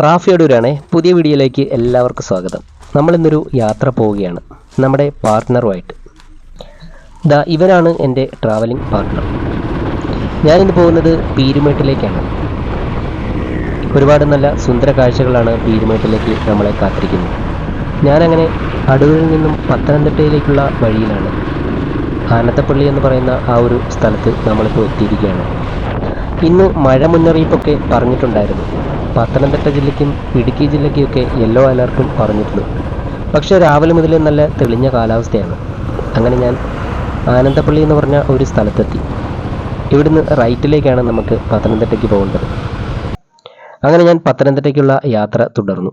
റാഫി അടൂരാണേ പുതിയ വീഡിയോയിലേക്ക് എല്ലാവർക്കും സ്വാഗതം. നമ്മളിന്നൊരു യാത്ര പോവുകയാണ് നമ്മുടെ പാർട്ട്ണറുമായിട്ട്. ദാ ഇവനാണ് എന്റെ ട്രാവലിംഗ് പാർട്ട്ണർ. ഞാനിന്ന് പോകുന്നത് പീരുമേട്ടിലേക്കാണ്. ഒരുപാട് നല്ല സുന്ദര കാഴ്ചകളാണ് പീരുമേട്ടിലേക്ക് നമ്മളെ കാത്തിരിക്കുന്നത്. ഞാനങ്ങനെ അടൂരിൽ നിന്നും പത്തനംതിട്ടയിലേക്കുള്ള വഴിയിലാണ്. ആനത്തപ്പള്ളി എന്ന് പറയുന്ന ആ ഒരു സ്ഥലത്ത് നമ്മളിപ്പോൾ എത്തിയിരിക്കുകയാണ്. ഇന്ന് മഴ മുന്നറിയിപ്പൊക്കെ പറഞ്ഞിട്ടുണ്ടായിരുന്നു. പത്തനംതിട്ട ജില്ലയ്ക്കും ഇടുക്കി ജില്ലയ്ക്കുമൊക്കെ യെല്ലോ അലർട്ടും പറഞ്ഞിട്ടുണ്ട്. പക്ഷേ രാവിലെ മുതൽ നല്ല തെളിഞ്ഞ കാലാവസ്ഥയാണ്. അങ്ങനെ ഞാൻ ആനന്ദപ്പള്ളി എന്ന് പറഞ്ഞ ഒരു സ്ഥലത്തെത്തി. ഇവിടുന്ന് റൈറ്റിലേക്കാണ് നമുക്ക് പത്തനംതിട്ടയ്ക്ക് പോകേണ്ടത്. അങ്ങനെ ഞാൻ പത്തനംതിട്ടയ്ക്കുള്ള യാത്ര തുടർന്നു.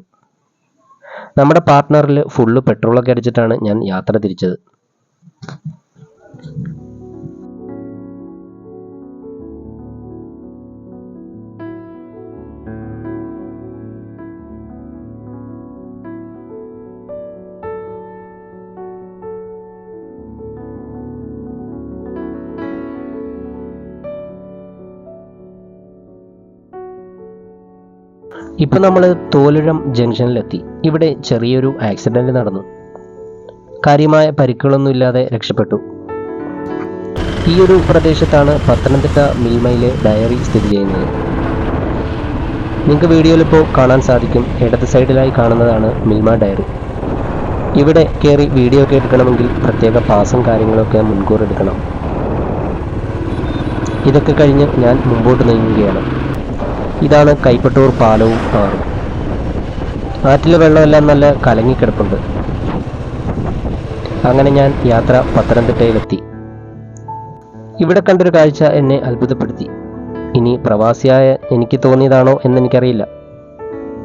നമ്മുടെ പാർട്ട്ണറിൽ ഫുള്ള് പെട്രോളൊക്കെ അടിച്ചിട്ടാണ് ഞാൻ യാത്ര തിരിച്ചത്. ഇപ്പൊ നമ്മൾ തോലുഴം ജംഗ്ഷനിലെത്തി. ഇവിടെ ചെറിയൊരു ആക്സിഡന്റ് നടന്നു. കാര്യമായ പരിക്കുകളൊന്നും ഇല്ലാതെ രക്ഷപ്പെട്ടു. ഈ ഒരു പ്രദേശത്താണ് പത്തനംതിട്ട മിൽമയിലെ ഡയറി സ്ഥിതി ചെയ്യുന്നത്. നിങ്ങൾക്ക് വീഡിയോയിൽ ഇപ്പോൾ കാണാൻ സാധിക്കും. ഇടത് സൈഡിലായി കാണുന്നതാണ് മിൽമ ഡയറി. ഇവിടെ കയറി വീഡിയോ ഒക്കെ എടുക്കണമെങ്കിൽ പ്രത്യേക പാസും കാര്യങ്ങളൊക്കെ മുൻകൂർ എടുക്കണം. ഇതൊക്കെ കഴിഞ്ഞ് ഞാൻ മുമ്പോട്ട് നീങ്ങുകയാണ്. ഇതാണ് കൈപ്പട്ടൂർ പാലവും ആറും ആറ്റിലെ വെള്ളമെല്ലാം നല്ല കലങ്ങിക്കിടപ്പുണ്ട്. അങ്ങനെ ഞാൻ യാത്ര പത്തനംതിട്ടയിലെത്തി. ഇവിടെ കണ്ടൊരു കാഴ്ച എന്നെ അത്ഭുതപ്പെടുത്തി. ഇനി പ്രവാസിയായ എനിക്ക് തോന്നിയതാണോ എന്നെനിക്കറിയില്ല.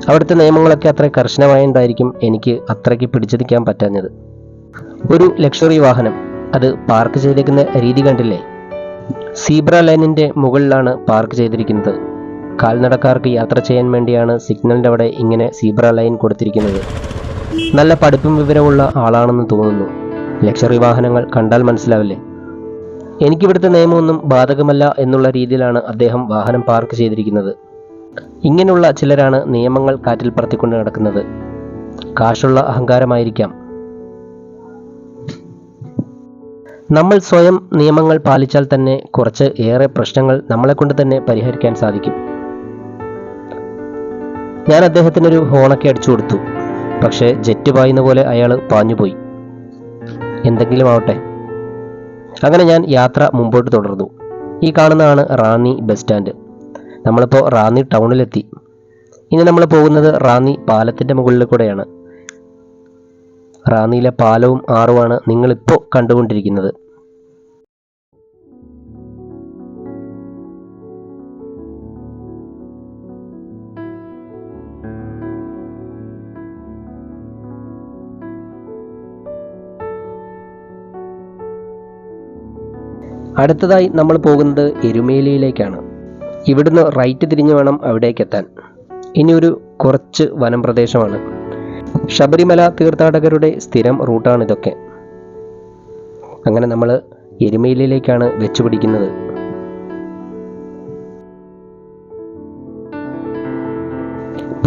അവിടുത്തെ നിയമങ്ങളൊക്കെ അത്ര കർശനമായതായിരിക്കും എനിക്ക് അത്രയ്ക്ക് പിടിച്ചു നിൽക്കാൻ പറ്റാഞ്ഞത്. ഒരു ലക്ഷറി വാഹനം അത് പാർക്ക് ചെയ്തിരിക്കുന്ന രീതി കണ്ടില്ലേ? സീബ്ര ലൈനിന്റെ മുകളിലാണ് പാർക്ക് ചെയ്തിരിക്കുന്നത്. കാൽനടക്കാർക്ക് യാത്ര ചെയ്യാൻ വേണ്ടിയാണ് സിഗ്നലിന്റെ അവിടെ ഇങ്ങനെ സീബ്ര ലൈൻ കൊടുത്തിരിക്കുന്നത്. നല്ല പഠിപ്പും വിവരമുള്ള ആളാണെന്ന് തോന്നുന്നു. ലക്ഷറി വാഹനങ്ങൾ കണ്ടാൽ മനസ്സിലാവില്ലേ? എനിക്കിവിടുത്തെ നിയമമൊന്നും ബാധകമല്ല എന്നുള്ള രീതിയിലാണ് അദ്ദേഹം വാഹനം പാർക്ക് ചെയ്തിരിക്കുന്നത്. ഇങ്ങനെയുള്ള ചിലരാണ് നിയമങ്ങൾ കാറ്റിൽ പറത്തിക്കൊണ്ട് നടക്കുന്നത്. കാശുള്ള അഹങ്കാരമായിരിക്കാം. നമ്മൾ സ്വയം നിയമങ്ങൾ പാലിച്ചാൽ തന്നെ കുറച്ച് ഏറെ പ്രശ്നങ്ങൾ നമ്മളെ കൊണ്ട് തന്നെ പരിഹരിക്കാൻ സാധിക്കും. ഞാൻ അദ്ദേഹത്തിനൊരു ഹോണൊക്കെ അടിച്ചു കൊടുത്തു. പക്ഷേ ജെറ്റ് പായുന്ന പോലെ അയാൾ പാഞ്ഞുപോയി. എന്തെങ്കിലും ആവട്ടെ. അങ്ങനെ ഞാൻ യാത്ര മുമ്പോട്ട് തുടർന്നു. ഈ കാണുന്നതാണ് റാന്നി ബസ് സ്റ്റാൻഡ്. നമ്മളിപ്പോൾ റാന്നി ടൗണിലെത്തി. ഇനി നമ്മൾ പോകുന്നത് റാന്നി പാലത്തിന്റെ മുകളിൽ കൂടെയാണ്. റാന്നിയിലെ പാലവും ആറുമാണ് നിങ്ങളിപ്പോൾ കണ്ടുകൊണ്ടിരിക്കുന്നത്. അടുത്തതായി നമ്മൾ പോകുന്നത് എരുമേലിയിലേക്കാണ്. ഇവിടുന്ന് റൈറ്റ് തിരിഞ്ഞു വേണം അവിടേക്ക് എത്താൻ. ഇനി ഒരു കുറച്ച് വനം പ്രദേശമാണ്. ശബരിമല തീർത്ഥാടകരുടെ സ്ഥിരം റൂട്ടാണ് ഇതൊക്കെ. അങ്ങനെ നമ്മൾ എരുമേലിയിലേക്കാണ് വെച്ചുപിടിക്കുന്നത്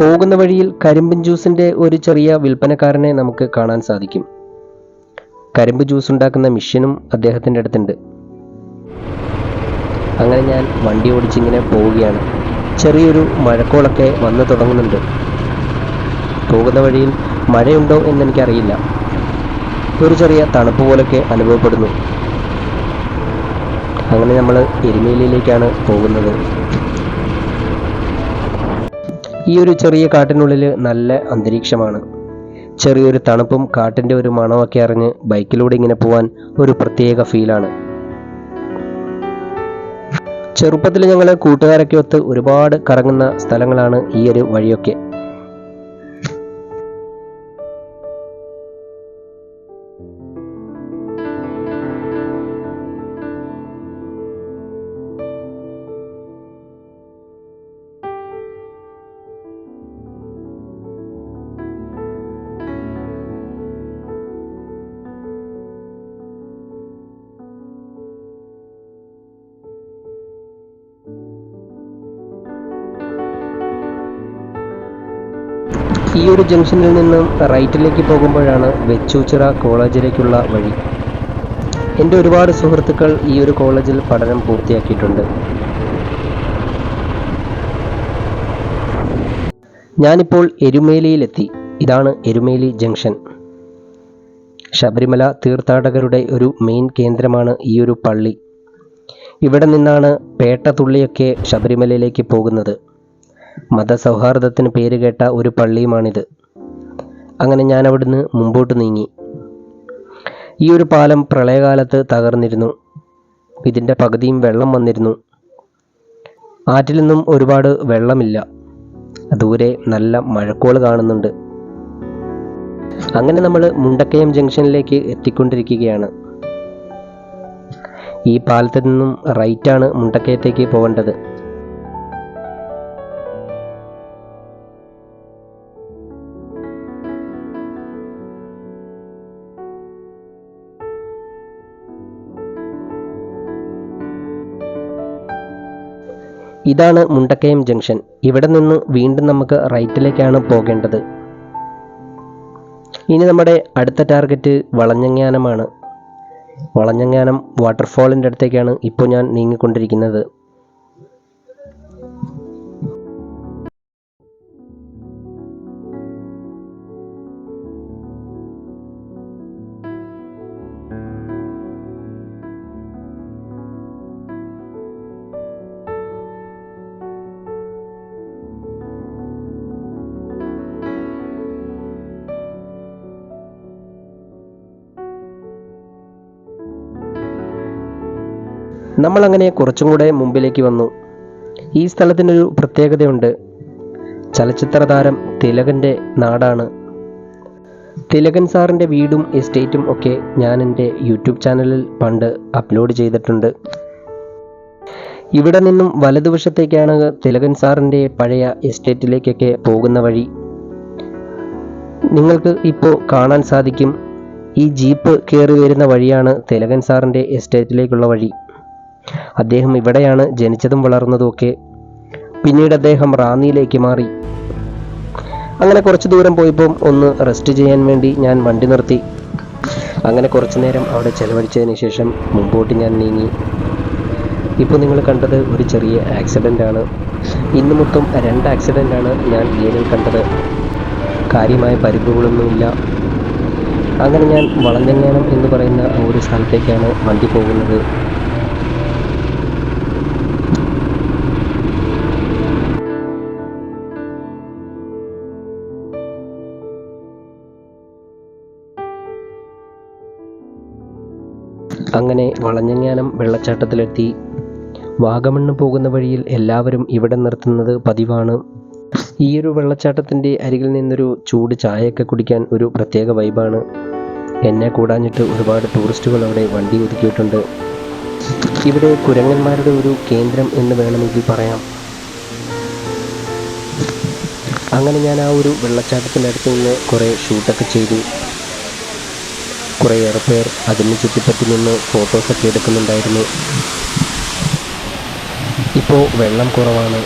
പോകുന്ന വഴിയിൽ കരിമ്പിൻ ജ്യൂസിന്റെ ഒരു ചെറിയ വിൽപ്പനക്കാരനെ നമുക്ക് കാണാൻ സാധിക്കും. കരിമ്പ് ജ്യൂസ് ഉണ്ടാക്കുന്ന മിഷ്യനും അദ്ദേഹത്തിന്റെ അടുത്തുണ്ട്. അങ്ങനെ ഞാൻ വണ്ടി ഓടിച്ചിങ്ങനെ പോവുകയാണ്. ചെറിയൊരു മഴക്കോളൊക്കെ വന്നു തുടങ്ങുന്നുണ്ട്. പോകുന്ന വഴിയിൽ മഴയുണ്ടോ എന്നെനിക്കറിയില്ല. ഒരു ചെറിയ തണുപ്പ് പോലൊക്കെ അനുഭവപ്പെടുന്നു. അങ്ങനെ നമ്മൾ എരുമേലിയിലേക്കാണ് പോകുന്നത്. ഈ ഒരു ചെറിയ കാട്ടിനുള്ളിൽ നല്ല അന്തരീക്ഷമാണ്. ചെറിയൊരു തണുപ്പും കാട്ടിന്റെ ഒരു മണമൊക്കെ അറിഞ്ഞ് ബൈക്കിലൂടെ ഇങ്ങനെ പോവാൻ ഒരു പ്രത്യേക ഫീലാണ്. ചെറുപ്പത്തിൽ ഞങ്ങൾ കൂട്ടുകാരൊക്കെ ഒത്ത് ഒരുപാട് കറങ്ങുന്ന സ്ഥലങ്ങളാണ് ഈ ഒരു വഴിയൊക്കെ. ഈ ഒരു ജംഗ്ഷനിൽ നിന്നും റൈറ്റിലേക്ക് പോകുമ്പോഴാണ് വെച്ചൂച്ചിറ കോളേജിലേക്കുള്ള വഴി. എന്റെ ഒരുപാട് സുഹൃത്തുക്കൾ ഈ ഒരു കോളേജിൽ പഠനം പൂർത്തിയാക്കിയിട്ടുണ്ട്. ഞാനിപ്പോൾ എരുമേലിയിലെത്തി. ഇതാണ് എരുമേലി ജംഗ്ഷൻ. ശബരിമല തീർത്ഥാടകരുടെ ഒരു മെയിൻ കേന്ദ്രമാണ് ഈ ഒരു പള്ളി. ഇവിടെ നിന്നാണ് പേട്ട തുള്ളിയൊക്കെ ശബരിമലയിലേക്ക് പോകുന്നത്. മതസൗഹാർദ്ദത്തിന് പേര് കേട്ട ഒരു പള്ളിയുമാണിത്. അങ്ങനെ ഞാൻ അവിടുന്ന് മുമ്പോട്ട് നീങ്ങി. ഈ ഒരു പാലം പ്രളയകാലത്ത് തകർന്നിരുന്നു. ഇതിന്റെ പകുതിയും വെള്ളം വന്നിരുന്നു. ആറ്റിൽ നിന്നും ഒരുപാട് വെള്ളമില്ല. ദൂരെ നല്ല മഴക്കോൾ കാണുന്നുണ്ട്. അങ്ങനെ നമ്മൾ മുണ്ടക്കയം ജംഗ്ഷനിലേക്ക് എത്തിക്കൊണ്ടിരിക്കുകയാണ്. ഈ പാലത്തിൽ നിന്നും റൈറ്റാണ് മുണ്ടക്കയത്തേക്ക് പോകേണ്ടത്. ഇതാണ് മുണ്ടക്കയം ജംഗ്ഷൻ. ഇവിടെ നിന്ന് വീണ്ടും നമുക്ക് റൈറ്റിലേക്കാണ് പോകേണ്ടത്. ഇനി നമ്മുടെ അടുത്ത ടാർഗറ്റ് വളഞ്ഞങ്ങാനമാണ് വളഞ്ഞങ്ങാനം വാട്ടർഫാളിന്റെ അടുത്തേക്കാണ് ഇപ്പോൾ ഞാൻ നീങ്ങിക്കൊണ്ടിരിക്കുന്നത്. നമ്മളങ്ങനെ കുറച്ചും കൂടെ മുമ്പിലേക്ക് വന്നു. ഈ സ്ഥലത്തിനൊരു പ്രത്യേകതയുണ്ട്. ചലച്ചിത്ര താരം തിലകന്റെ നാടാണ്. തിലകൻ സാറിന്റെ വീടും എസ്റ്റേറ്റും ഒക്കെ ഞാൻ എന്റെ യൂട്യൂബ് ചാനലിൽ പണ്ട് അപ്ലോഡ് ചെയ്തിട്ടുണ്ട്. ഇവിടെ നിന്നും വലതുവശത്തേക്കാണ് തിലകൻ സാറിന്റെ പഴയ എസ്റ്റേറ്റിലേക്കൊക്കെ പോകുന്ന വഴി. നിങ്ങൾക്ക് ഇപ്പോൾ കാണാൻ സാധിക്കും. ഈ ജീപ്പ് കയറി വരുന്ന വഴിയാണ് തിലകൻ സാറിന്റെ എസ്റ്റേറ്റിലേക്കുള്ള വഴി. അദ്ദേഹം ഇവിടെയാണ് ജനിച്ചതും വളർന്നതും ഒക്കെ. പിന്നീട് അദ്ദേഹം റാന്നിയിലേക്ക് മാറി. അങ്ങനെ കുറച്ച് ദൂരം പോയപ്പോൾ ഒന്ന് റെസ്റ്റ് ചെയ്യാൻ വേണ്ടി ഞാൻ വണ്ടി നിർത്തി. അങ്ങനെ കുറച്ചു നേരം അവിടെ ചെലവഴിച്ചതിന് ശേഷം മുമ്പോട്ട് ഞാൻ നീങ്ങി. ഇപ്പോൾ നിങ്ങൾ കണ്ടത് ഒരു ചെറിയ ആക്സിഡന്റ് ആണ്. ഇന്ന് മൊത്തം രണ്ട് ആക്സിഡന്റ് ആണ് ഞാൻ ഏരിയയിൽ കണ്ടത്. കാര്യമായ പരിക്കുകളൊന്നുമില്ല. അങ്ങനെ ഞാൻ വളഞ്ഞങ്ങാനം എന്ന് പറയുന്ന ഒരു സ്ഥലത്തേക്കാണ് വണ്ടി പോകുന്നത്. അങ്ങനെ വളഞ്ഞങ്ങാനം വെള്ളച്ചാട്ടത്തിലെത്തി. വാഗമണ്ണ് പോകുന്ന വഴിയിൽ എല്ലാവരും ഇവിടെ നിർത്തുന്നത് പതിവാണ്. ഈ ഒരു വെള്ളച്ചാട്ടത്തിന്റെ അരികിൽ നിന്നൊരു ചൂട് ചായയൊക്കെ കുടിക്കാൻ ഒരു പ്രത്യേക വൈബാണ്. എന്നെ കൂടാഞ്ഞിട്ട് ഒരുപാട് ടൂറിസ്റ്റുകൾ അവിടെ വണ്ടി ഒതുക്കിയിട്ടുണ്ട്. ഇവിടെ കുരങ്ങന്മാരുടെ ഒരു കേന്ദ്രം എന്ന് വേണമെങ്കിൽ പറയാം. അങ്ങനെ ഞാൻ ആ ഒരു വെള്ളച്ചാട്ടത്തിന്റെ അടുത്ത് നിന്ന് കുറേ ഷൂട്ടൊക്കെ ചെയ്തു. കുറേയേറെ പേർ അതിന് ചുറ്റിപ്പറ്റി നിന്ന് ഫോട്ടോസൊക്കെ എടുക്കുന്നുണ്ടായിരുന്നു. ഇപ്പോൾ വെള്ളം കുറവാണ്.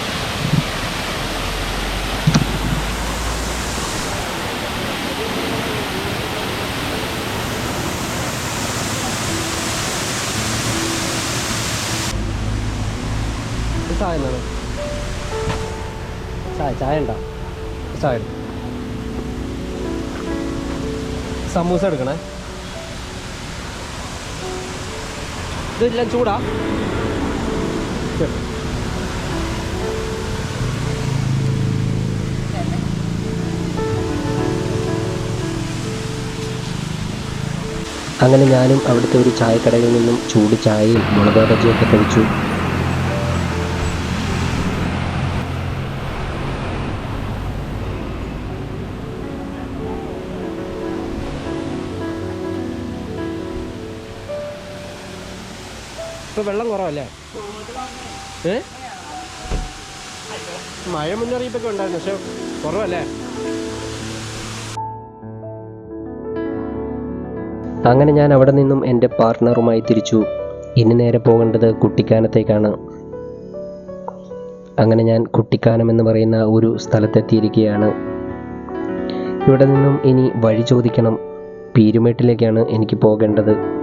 ചായ ഉണ്ടോ? ചായ സമൂസ എടുക്കണേ. ഇതെല്ലാം ചൂടാ. അങ്ങനെ ഞാനും അവിടുത്തെ ഒരു ചായക്കടയിൽ നിന്നും ചൂട് ചായയും മുളക് ബജിയൊക്കെ കഴിച്ചു. ഇപ്പൊ വെള്ളം കുറവല്ലേ? ഏ? മഴ മുന്നറിയിപ്പൊക്കെ ഉണ്ടായിരുന്നു പക്ഷെ കുറവല്ലേ? അങ്ങനെ ഞാൻ അവിടെ നിന്നും എന്റെ പാർട്ട്ണറുമായി തിരിച്ചു. ഇനി നേരെ പോകേണ്ടത് കുട്ടിക്കാനത്തേക്കാണ്. അങ്ങനെ ഞാൻ കുട്ടിക്കാനം എന്ന് പറയുന്ന ഒരു സ്ഥലത്തെത്തിയിരിക്കുകയാണ്. ഇവിടെ നിന്നും ഇനി വഴി ചോദിക്കണം. പീരുമേട്ടിലേക്കാണ് എനിക്ക് പോകേണ്ടത്.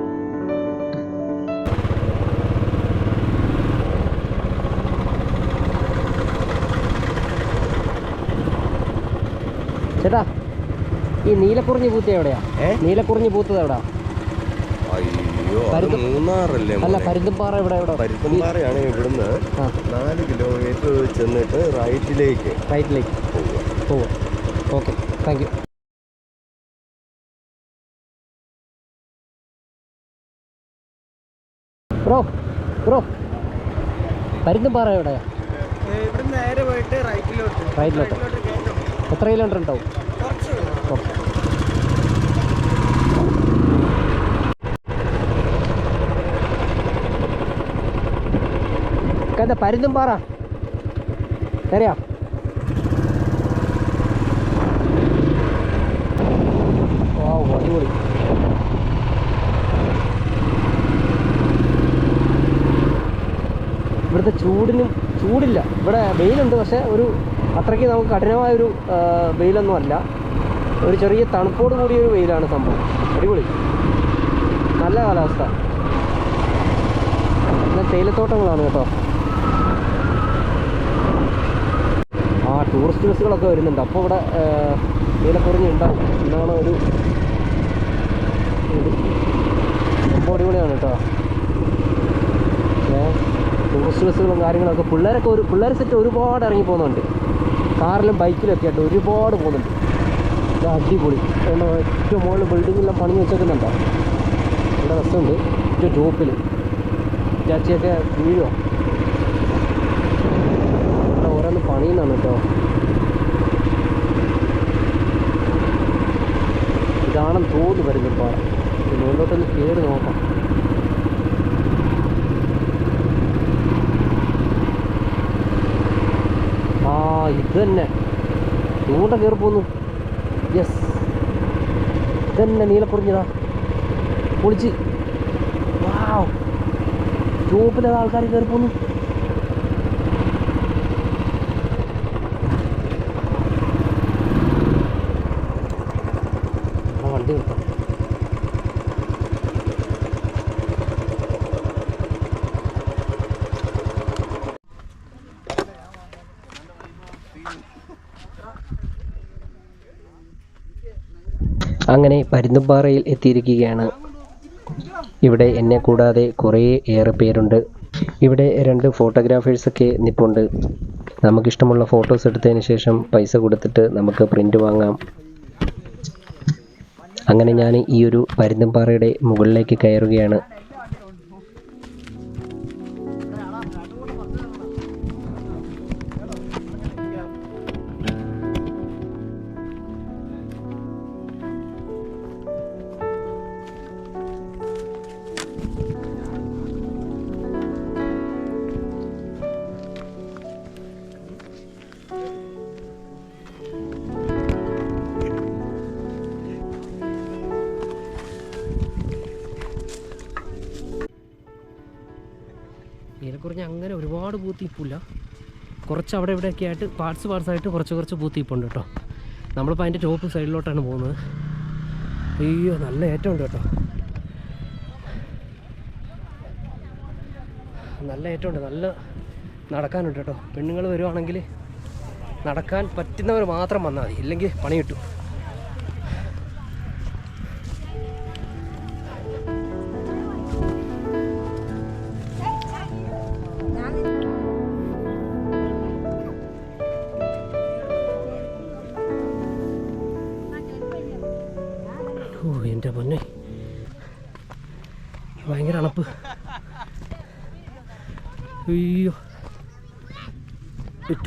ചേട്ടാ ഈ നീലക്കുറിഞ്ഞി പൂത്ത എവിടെയാ? നീലക്കുറിഞ്ഞി പൂത്തത് എവിടാ? അയ്യോ അത് മൂന്നാറല്ലേ അല്ല? പരുന്തുംപാറ ഇവിടെ എവിടെ പരുത്തമ്പാറയാണ് ഇവിടുന്ന് നാല് കിലോമീറ്റർ ചെന്നിട്ട് റൈറ്റിലേക്ക് റൈറ്റിലേക്ക് പോവുക. പോവാം okay thank you bro bro Parunthumpara എവിടെയാ? ഇവിടെ നേരെ പോയിട്ട് റൈറ്റിലോട്ട് റൈറ്റിലോട്ട് എത്ര കിലോമീറ്റർ ഉണ്ടാവും? ഓക്കെ. എന്താ പരുന്തുംപാറ അറിയാ ഓ അടിപൊളി. ഇവിടുത്തെ ചൂടിനും ചൂടില്ല. ഇവിടെ വെയിലുണ്ട് പക്ഷെ ഒരു അത്രയ്ക്ക് നമുക്ക് കഠിനമായൊരു ആ, വെയിലൊന്നും അല്ല ഒരു ചെറിയ തണുപ്പോട് കൂടിയൊരു വെയിലാണ് സംഭവം. അടിപൊളി. നല്ല കാലാവസ്ഥ. നല്ല തേയിലത്തോട്ടങ്ങളാണ് കേട്ടോ. ആ ടൂറിസ്റ്റ് ബസ്സുകളൊക്കെ വരുന്നുണ്ട്. അപ്പോൾ ഇവിടെ തേയിലക്കുറിഞ്ഞി ഉണ്ടാവും എന്നാണ് ഒരു. സംഭവം അടിപൊളിയാണ് കേട്ടോ. ടൂറിസ്റ്റ് ബസ്സുകളും കാര്യങ്ങളൊക്കെ. പിള്ളേരൊക്കെ ഒരു പിള്ളേർ സെറ്റ് ഒരുപാട് ഇറങ്ങി പോകുന്നുണ്ട് കാറിലും ബൈക്കിലും ഒക്കെ ആയിട്ട് ഒരുപാട് പോകുന്നുണ്ട്. ഇത് അടിപൊളി. കാരണം ഏറ്റവും മുകളിൽ ബിൽഡിങ്ങെല്ലാം പണി വെച്ചേക്കുന്നുണ്ടോ. ഇവിടെ രസമുണ്ട് ഏറ്റവും ടോപ്പിൽ ചാച്ചിയൊക്കെ വീഴുമോ ഇവിടെ ഓരോന്ന് പണിയുന്നതാണ് കേട്ടോ. ഇതാണെന്ന് തോന്നി വരുന്നത് പാട മുകളിലോട്ടൊന്ന് കയറി നോക്കാം ആ തന്നെ ഇങ്ങോട്ട് കയറി പോന്നു. യെസ് ഇതന്നെ നീലക്കുറിഞ്ഞതാ. പൊളിച്ച്. വാവ് ചുവപ്പിലത് ആൾക്കാർ കയറി പോന്നു ആ വണ്ടി നിർത്താം അങ്ങനെ പരുന്തുംപാറയിൽ എത്തിയിരിക്കുകയാണ്. ഇവിടെ എന്നെ കൂടാതെ കുറേ ഏറെ പേരുണ്ട്. ഇവിടെ രണ്ട് ഫോട്ടോഗ്രാഫേഴ്സൊക്കെ നിപ്പുണ്ട്. നമുക്കിഷ്ടമുള്ള ഫോട്ടോസ് എടുത്തതിന് ശേഷം പൈസ കൊടുത്തിട്ട് നമുക്ക് പ്രിന്റ് വാങ്ങാം. അങ്ങനെ ഞാൻ ഈ ഒരു പരുന്തുംപാറയുടെ മുകളിലേക്ക് കയറുകയാണ്. നീലക്കുറിഞ്ഞ് അങ്ങനെ ഒരുപാട് പൂത്തിപ്പില്ല കുറച്ച് അവിടെ ഇവിടെയൊക്കെ ആയിട്ട് പാർട്സ് പാർട്സ് ആയിട്ട് കുറച്ച് കുറച്ച് പൂത്തിപ്പുണ്ട് കേട്ടോ. നമ്മളിപ്പോൾ അതിന്റെ ടോപ്പ് സൈഡിലോട്ടാണ് പോകുന്നത്. അയ്യോ നല്ല ഉണ്ട് കേട്ടോ. നല്ല ഉണ്ട്. നല്ല നടക്കാനുണ്ട് കേട്ടോ. പെണ്ണുങ്ങൾ വരുവാണെങ്കിൽ നടക്കാൻ പറ്റുന്നവർ മാത്രം വന്നാൽ മതി. ഇല്ലെങ്കിൽ പണി കിട്ടും.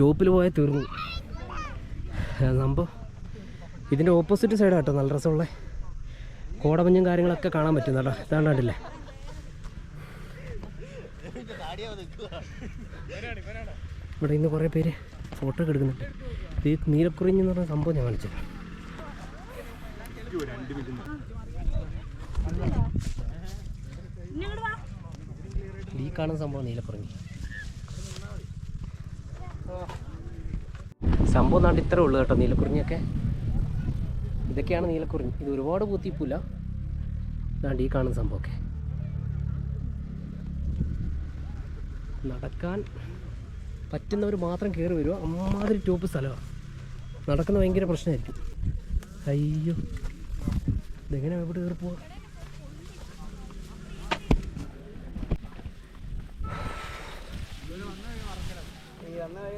ടോപ്പിൽ പോയാൽ തീർന്നു. സംഭവം ഇതിന്റെ ഓപ്പോസിറ്റ് സൈഡാണ് കേട്ടോ നല്ല രസമുള്ള. കോടമഞ്ഞും കാര്യങ്ങളൊക്കെ കാണാൻ പറ്റും കേട്ടോ ഇതാണ്ട് കണ്ടില്ലേ ഇവിടെ ഇന്ന് കുറേ പേര് ഫോട്ടോ ഒക്കെ എടുക്കുന്നുണ്ട്. ഇത് നീലക്കുറിഞ്ഞ് എന്ന് പറഞ്ഞ സംഭവം ഞാൻ കാണിച്ചു ഈ കാണുന്ന സംഭവം നീലക്കുറിഞ്ഞി. സംഭവം നാട്ടിൽ ഇത്രേ ഉള്ളൂ കേട്ടോ നീലക്കുറിഞ്ഞൊക്കെ ഇതൊക്കെയാണ് നീലക്കുറിഞ്ഞ്. ഇത് ഒരുപാട് പൂത്തിപ്പൂല. നാട്ടിൽ ഈ കാണുന്ന സംഭവമൊക്കെ. നടക്കാൻ പറ്റുന്നവർ മാത്രം കയറി വരുമോ അമ്മാതിരി ടോപ്പ് സ്ഥലമാണ് നടക്കുന്ന ഭയങ്കര പ്രശ്നമായിരിക്കും. അയ്യോ. ഇതെങ്ങനെ എവിടെ കയറി പോവാ ഈ വന്ന വഴി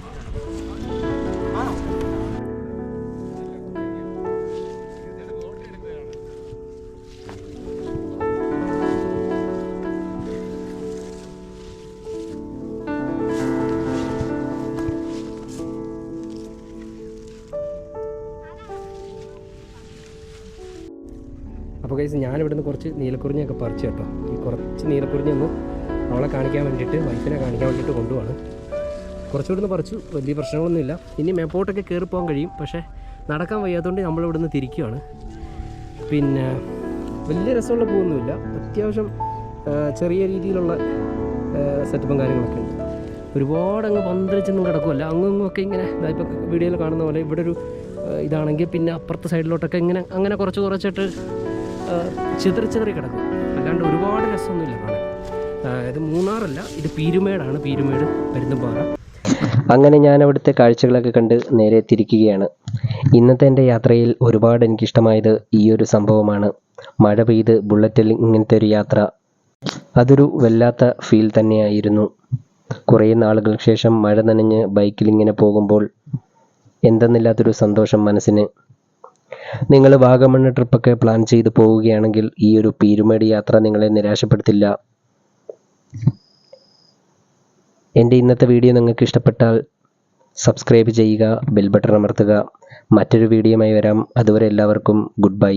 ഞാനിവിടെ നിന്ന് കുറച്ച് നീലക്കുറിഞ്ഞൊക്കെ പറിച്ചു കേട്ടോ. ഈ കുറച്ച് നീലക്കുറിഞ്ഞൊന്ന് അവളെ കാണിക്കാൻ വേണ്ടിയിട്ട് വൈഫിനെ കാണിക്കാൻ വേണ്ടിയിട്ട് കൊണ്ടുപോവാണ്. കുറച്ചുകൂടെ നിന്ന് പറിച്ചു വലിയ പ്രശ്നങ്ങളൊന്നുമില്ല. ഇനി മേപ്പോട്ടൊക്കെ കയറി പോകാൻ കഴിയും. പക്ഷേ നടക്കാൻ വയ്യാത്തതുകൊണ്ട് നമ്മളിവിടുന്ന് തിരിക്കുകയാണ് പിന്നെ വലിയ രസമുള്ള പൂവൊന്നുമില്ല. അത്യാവശ്യം ചെറിയ രീതിയിലുള്ള സെറ്റപ്പും കാര്യങ്ങളൊക്കെ ഉണ്ട്. ഒരുപാട് അങ്ങ് പന്തലിച്ചൊന്നും കിടക്കുമല്ല അങ്ങും ഇങ്ങനെ ഇപ്പോൾ വീഡിയോയിൽ കാണുന്ന പോലെ ഇവിടെ ഒരു ഇതാണെങ്കിൽ പിന്നെ അപ്പുറത്തെ സൈഡിലോട്ടൊക്കെ ഇങ്ങനെ അങ്ങനെ കുറച്ച് കുറച്ചിട്ട് ചിതറി ചിതറി കിടക്കും. അല്ലാണ്ട് ഒരുപാട് രസമൊന്നുമില്ല ആ, ഇത് മൂന്നാറല്ല ഇത് പീരുമേടാണ്. പീരുമേട് പരുന്തുംപാറ അങ്ങനെ ഞാൻ അവിടുത്തെ കാഴ്ചകളൊക്കെ കണ്ട് നേരെ തിരിക്കുകയാണ്. ഇന്നത്തെ എന്റെ യാത്രയിൽ ഒരുപാട് എനിക്കിഷ്ടമായത് ഈ ഒരു സംഭവമാണ്. മഴ പെയ്ത് ബുള്ളറ്റിൽ ഇങ്ങനത്തെ ഒരു യാത്ര. അതൊരു വല്ലാത്ത ഫീൽ തന്നെയായിരുന്നു. കുറേ നാളുകൾക്ക് ശേഷം മഴ നനഞ്ഞ് ബൈക്കിൽ ഇങ്ങനെ പോകുമ്പോൾ എന്തെന്നില്ലാത്തൊരു സന്തോഷം മനസ്സിന്. നിങ്ങൾ വാഗമണ്ണ് ട്രിപ്പൊക്കെ പ്ലാൻ ചെയ്ത് പോവുകയാണെങ്കിൽ ഈ ഒരു പീരുമേട് യാത്ര നിങ്ങളെ നിരാശപ്പെടുത്തില്ല. എന്റെ ഇന്നത്തെ വീഡിയോ നിങ്ങൾക്ക് ഇഷ്ടപ്പെട്ടാൽ സബ്സ്ക്രൈബ് ചെയ്യുക ബെൽ ബട്ടൺ അമർത്തുക. മറ്റൊരു വീഡിയോയുമായി വരാം. അതുവരെ എല്ലാവർക്കും ഗുഡ് ബൈ